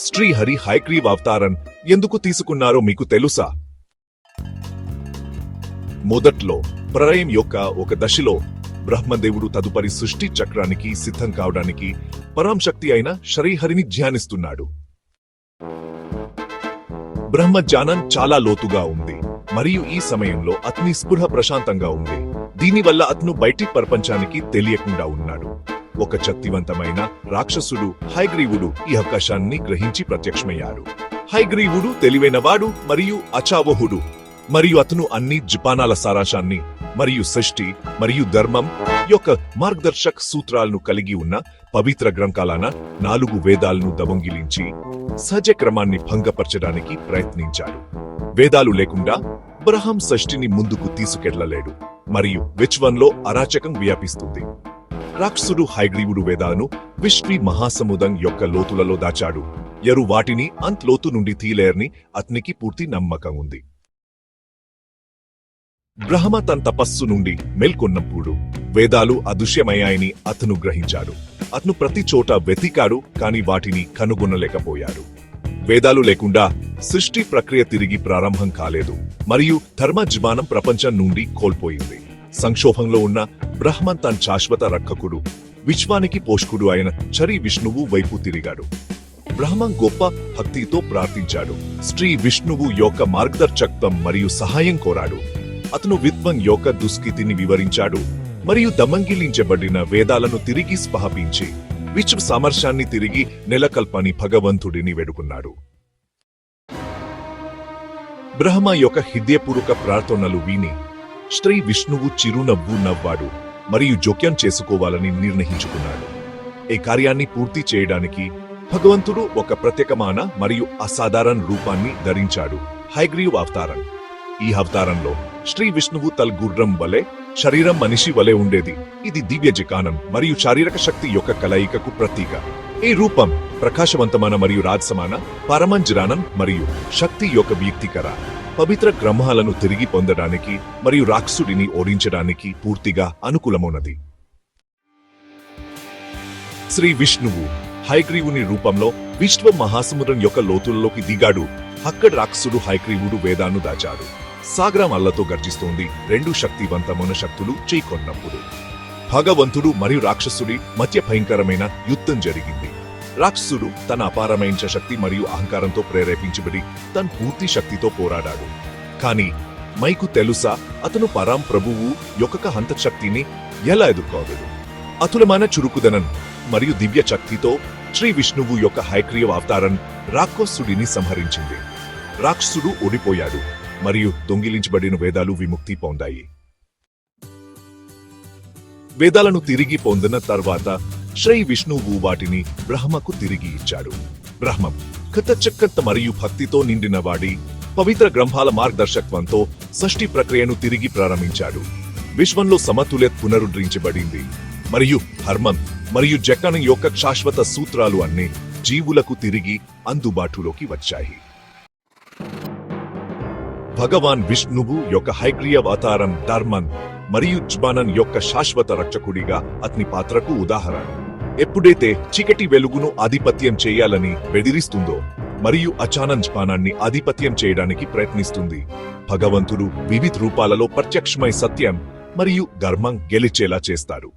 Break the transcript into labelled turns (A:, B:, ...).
A: శ్రీహరి హైగ్రీవ్ అవతారం ఎందుకు తీసుకున్నారో మీకు తెలుసా? మొదట్లో ప్రళయం యొక్క ఒక దశలో బ్రహ్మదేవుడు తదుపరి సృష్టి చక్రానికి సిద్ధం కావడానికి పరాంశక్తి అయిన శ్రీహరిని ధ్యానిస్తున్నాడు. బ్రహ్మ జ్ఞానం చాలా లోతుగా ఉంది మరియు ఈ సమయంలో అతని స్పృహ ప్రశాంతంగా ఉంది. దీనివల్ల అతను బయటి ప్రపంచానికి తెలియకుండా ఉన్నాడు. ఒక శక్తివంతమైన రాక్షసుడు హైగ్రీవుడు ఈ అవకాశాన్ని గ్రహించి ప్రత్యక్షమయ్యారు. హైగ్రీవుడు తెలివైనవాడు మరియు అచావహుడు. మరియు అతను అన్ని జపానాల సారాంశాన్ని మరియు సృష్టి మరియు ధర్మం యొక్క మార్గదర్శక సూత్రాలను కలిగి ఉన్న పవిత్ర గ్రంథాలన నాలుగు వేదాలను దవంగిలించి సహజ క్రమాన్ని భంగపరచడానికి ప్రయత్నించాడు. వేదాలు లేకుండా బ్రహం సృష్టిని ముందుకు తీసుకెళ్ళలేడు మరియు విచ్వన్లో అరాచకం వ్యాపిస్తుంది. రాక్షసుడు హైగ్రీవుడు వేదాలను విష్ణి మహాసముదం యొక్క లోతులలో దాచాడు. ఎరు వాటిని అంత్ లోతు నుండి తీలేరని అతనికి పూర్తి నమ్మకం ఉంది. బ్రహ్మ తన తపస్సు నుండి మేల్కొన్నప్పుడు వేదాలు అదృశ్యమయ్యాయని అతను గ్రహించాడు. అతను ప్రతి చోట వెతికాడు కాని వాటిని కనుగొనలేకపోయాడు. వేదాలు లేకుండా సృష్టి ప్రక్రియ తిరిగి ప్రారంభం కాలేదు. మరియు ధర్మజ్ఞానం ప్రపంచం నుండి కోల్పోయింది. సంక్షోభంలో ఉన్న బ్రహ్మన్ తన శాశ్వత రక్షకుడు విశ్వానికి పోషకుడు అయిన చరి విష్ణువు వైపు తిరిగాడు. బ్రహ్మం గొప్ప భక్తితో ప్రార్థించాడు. శ్రీ విష్ణువు యొక్క మార్గదర్శకత్వం మరియు సహాయం కోరాడు. అతను విద్వం యొక్క దుస్థితిని వివరించాడు మరియు దమంగిలించబడిన వేదాలను తిరిగి స్పహపించి విశ్వ సామర్థ్యాన్ని తిరిగి నెలకల్పని భగవంతుడిని వేడుకున్నాడు. బ్రహ్మ యొక్క హృదయపూర్వక ప్రార్థనలు విని శ్రీ విష్ణువు చిరునవ్వు నవ్వాడు మరియు జోక్యం చేసుకోవాలని నిర్ణయించుకున్నాడు. ఈ కార్యాన్ని పూర్తి చేయడానికి భగవంతుడు ఒక ప్రత్యేకమైన మరియు అసాధారణ రూపాన్ని ధరించాడు. హైగ్రీవ్ అవతారం. ఈ అవతారంలో శ్రీ విష్ణువు తల్ గుర్రం వలె శరీరం మనిషి వలె ఉండేది. ఇది దివ్య జికానం మరియు శారీరక శక్తి యొక్క కలయికకు ప్రతీక. ఈ రూపం ప్రకాశవంతమైన మరియు రాజసమాన పరమంజరానం మరియు శక్తి యొక్క వ్యక్తికర పవిత్ర గ్రహాలను తిరిగి పొందడానికి మరియు రాక్షసుడిని ఓడించడానికి పూర్తిగా అనుకూలమైనది. శ్రీ విష్ణువు హైగ్రీవుని రూపంలో విశ్వ మహాసముద్రం యొక్క లోతులలోకి దిగాడు. అక్కడ రాక్షసుడు హైగ్రీవుడు వేదాను దాచాడు. సాగరం అల్లతో గర్జిస్తోంది రెండు శక్తివంతమైన శక్తులు చేకొన్నప్పుడు. భగవంతుడు మరియు రాక్షసుడి మధ్య భయంకరమైన యుద్ధం జరిగింది. రాక్షసుడు తన అపారమైన శక్తి మరియు అహంకారంతో ప్రేరేపించబడి తన పూర్తి శక్తితో పోరాడాడు. కాని మైకు తెలుసా అతను పరాం ప్రభువు యొక్క హంత శక్తిని ఎలా ఎదుర్కోగలడు అతులమైన చురుకుదనం మరియు దివ్య శక్తితో శ్రీ విష్ణువు యొక్క హైక్రియ అవతారం రాక్షసుడిని సంహరించింది. రాక్షసుడు ఓడిపోయాడు మరియు దొంగిలించబడిన వేదాలు విముక్తి పొందాయి. వేదాలను తిరిగి పొందిన తర్వాత శ్రీ విష్ణువు వాటిని బ్రహ్మకు తిరిగి ఇచ్చాడు. బ్రహ్మం కృతచక్కత్త మరియు భక్తితో నిండిన వాడి పవిత్ర గ్రంథాల మార్గదర్శకత్వంతో షష్ఠి ప్రక్రియను తిరిగి ప్రారంభించాడు. విశ్వంలో సమతుల్యత పునరుద్ధరించబడింది. మరియు హర్మన్ మరియు జకన్ యొక్క శాశ్వత సూత్రాలు అన్ని జీవులకు తిరిగి అందుబాటులోకి వచ్చాయి. భగవాన్ విష్ణువు యొక్క హైగ్రీయ అవతారం ధర్మన్ మరియు జ్బానన్ యొక్క శాశ్వత రక్షకుడిగా అతని పాత్రకు ఉదాహరణ. ఎప్పుడైతే చీకటి వెలుగును ఆధిపత్యం చేయాలని బెదిరిస్తుందో మరియు అచానన్ జ్పానాన్ని ఆధిపత్యం చేయడానికి ప్రయత్నిస్తుంది భగవంతుడు వివిధ రూపాలలో ప్రత్యక్షమై సత్యం మరియు ధర్మం గెలిచేలా చేస్తారు